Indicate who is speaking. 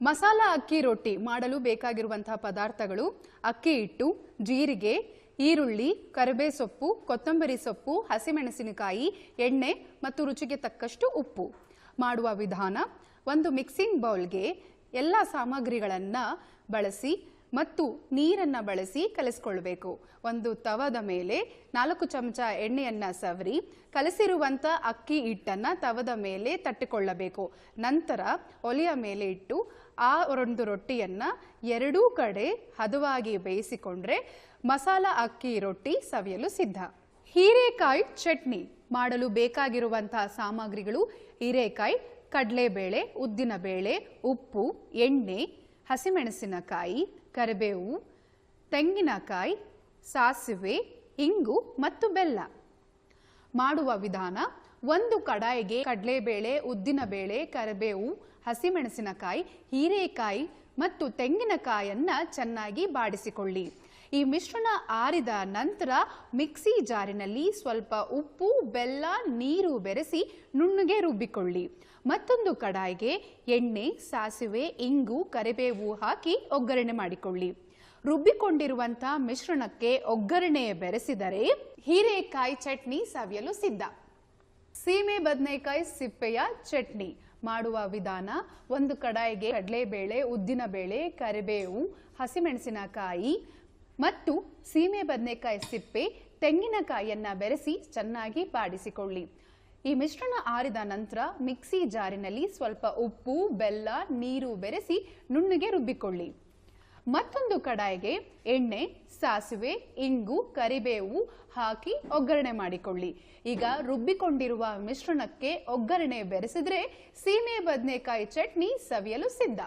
Speaker 1: ಮಸಾಲ ಅಕ್ಕಿ ರೊಟ್ಟಿ ಮಾಡಲು ಬೇಕಾಗಿರುವಂತಹ ಪದಾರ್ಥಗಳು ಅಕ್ಕಿ ಹಿಟ್ಟು, ಜೀರಿಗೆ, ಈರುಳ್ಳಿ, ಕರಿಬೇ ಸೊಪ್ಪು, ಕೊತ್ತಂಬರಿ ಸೊಪ್ಪು, ಹಸಿಮೆಣಸಿನಕಾಯಿ, ಎಣ್ಣೆ ಮತ್ತು ರುಚಿಗೆ ತಕ್ಕಷ್ಟು ಉಪ್ಪು. ಮಾಡುವ ವಿಧಾನ, ಒಂದು ಮಿಕ್ಸಿಂಗ್ ಬೌಲ್ಗೆ ಎಲ್ಲ ಸಾಮಗ್ರಿಗಳನ್ನು ಬಳಸಿ ಮತ್ತು ನೀರನ್ನು ಬಳಸಿ ಕಲಿಸ್ಕೊಳ್ಬೇಕು. ಒಂದು ತವದ ಮೇಲೆ ನಾಲ್ಕು ಚಮಚ ಎಣ್ಣೆಯನ್ನು ಸವರಿ ಕಲಸಿರುವಂಥ ಅಕ್ಕಿ ಹಿಟ್ಟನ್ನು ತವದ ಮೇಲೆ ತಟ್ಟಿಕೊಳ್ಳಬೇಕು. ನಂತರ ಒಲೆಯ ಮೇಲೆ ಇಟ್ಟು ಆ ಒಂದು ರೊಟ್ಟಿಯನ್ನು ಎರಡೂ ಕಡೆ ಹದವಾಗಿ ಬೇಯಿಸಿಕೊಂಡ್ರೆ ಮಸಾಲ ಅಕ್ಕಿ ರೊಟ್ಟಿ ಸವಿಯಲು ಸಿದ್ಧ. ಹೀರೆಕಾಯಿ ಚಟ್ನಿ ಮಾಡಲು ಬೇಕಾಗಿರುವಂತಹ ಸಾಮಗ್ರಿಗಳು ಹೀರೆಕಾಯಿ, ಕಡಲೆಬೇಳೆ, ಉದ್ದಿನಬೇಳೆ, ಉಪ್ಪು, ಎಣ್ಣೆ ಹಸಿಮೆಣಸಿನಕಾಯಿ, ಕರಿಬೇವು, ತೆಂಗಿನಕಾಯಿ, ಸಾಸಿವೆ, ಇಂಗು ಮತ್ತು ಬೆಲ್ಲ. ಮಾಡುವ ವಿಧಾನ, ಒಂದು ಕಡಾಯಿಗೆ ಕಡಲೆಬೇಳೆ, ಉದ್ದಿನಬೇಳೆ, ಕರಿಬೇವು, ಹಸಿಮೆಣಸಿನಕಾಯಿ, ಹೀರೆಕಾಯಿ ಮತ್ತು ತೆಂಗಿನಕಾಯನ್ನು ಚೆನ್ನಾಗಿ ಬಾಡಿಸಿಕೊಳ್ಳಿ. ಈ ಮಿಶ್ರಣ ಆರಿದ ನಂತರ ಮಿಕ್ಸಿ ಜಾರಿನಲ್ಲಿ ಸ್ವಲ್ಪ ಉಪ್ಪು, ಬೆಲ್ಲ, ನೀರು ಬೆರೆಸಿ ನುಣ್ಣಗೆ ರುಬ್ಬಿಕೊಳ್ಳಿ. ಮತ್ತೊಂದು ಕಡಾಯಿಗೆ ಎಣ್ಣೆ, ಸಾಸಿವೆ, ಇಂಗು, ಕರಿಬೇವು ಹಾಕಿ ಒಗ್ಗರಣೆ ಮಾಡಿಕೊಳ್ಳಿ. ರುಬ್ಬಿಕೊಂಡಿರುವಂಥ ಮಿಶ್ರಣಕ್ಕೆ ಒಗ್ಗರಣೆ ಬೆರೆಸಿದರೆ ಹೀರೆಕಾಯಿ ಚಟ್ನಿ ಸವಿಯಲು ಸಿದ್ಧ. ಸೀಮೆ ಬದನೆಕಾಯಿ ಸಿಪ್ಪೆಯ ಚಟ್ನಿ ಮಾಡುವ ವಿಧಾನ ಒಂದು ಕಡಾಯಿಗೆ ಕಡಲೆಬೇಳೆ, ಉದ್ದಿನಬೇಳೆ, ಕರಿಬೇವು, ಹಸಿಮೆಣಸಿನಕಾಯಿ ಮತ್ತು ಸೀಮೆ ಬದನೆಕಾಯಿ ಸಿಪ್ಪೆ, ತೆಂಗಿನಕಾಯಿಯನ್ನ ಬೆರೆಸಿ ಚೆನ್ನಾಗಿ ಬಾಡಿಸಿಕೊಳ್ಳಿ ಈ ಮಿಶ್ರಣ ಆರಿದ ನಂತರ ಮಿಕ್ಸಿ ಜಾರಿನಲ್ಲಿ ಸ್ವಲ್ಪ ಉಪ್ಪು, ಬೆಲ್ಲ, ನೀರು ಬೆರೆಸಿ ನುಣ್ಣಗೆ ರುಬ್ಬಿಕೊಳ್ಳಿ. ಮತ್ತೊಂದು ಕಡಾಯಿಗೆ ಎಣ್ಣೆ, ಸಾಸಿವೆ, ಇಂಗು, ಕರಿಬೇವು ಹಾಕಿ ಒಗ್ಗರಣೆ ಮಾಡಿಕೊಳ್ಳಿ. ಈಗ ರುಬ್ಬಿಕೊಂಡಿರುವ ಮಿಶ್ರಣಕ್ಕೆ ಒಗ್ಗರಣೆ ಬೆರೆಸಿದ್ರೆ ಸೀಮೆ ಬದನೆಕಾಯಿ ಚಟ್ನಿ ಸವಿಯಲು ಸಿದ್ಧ.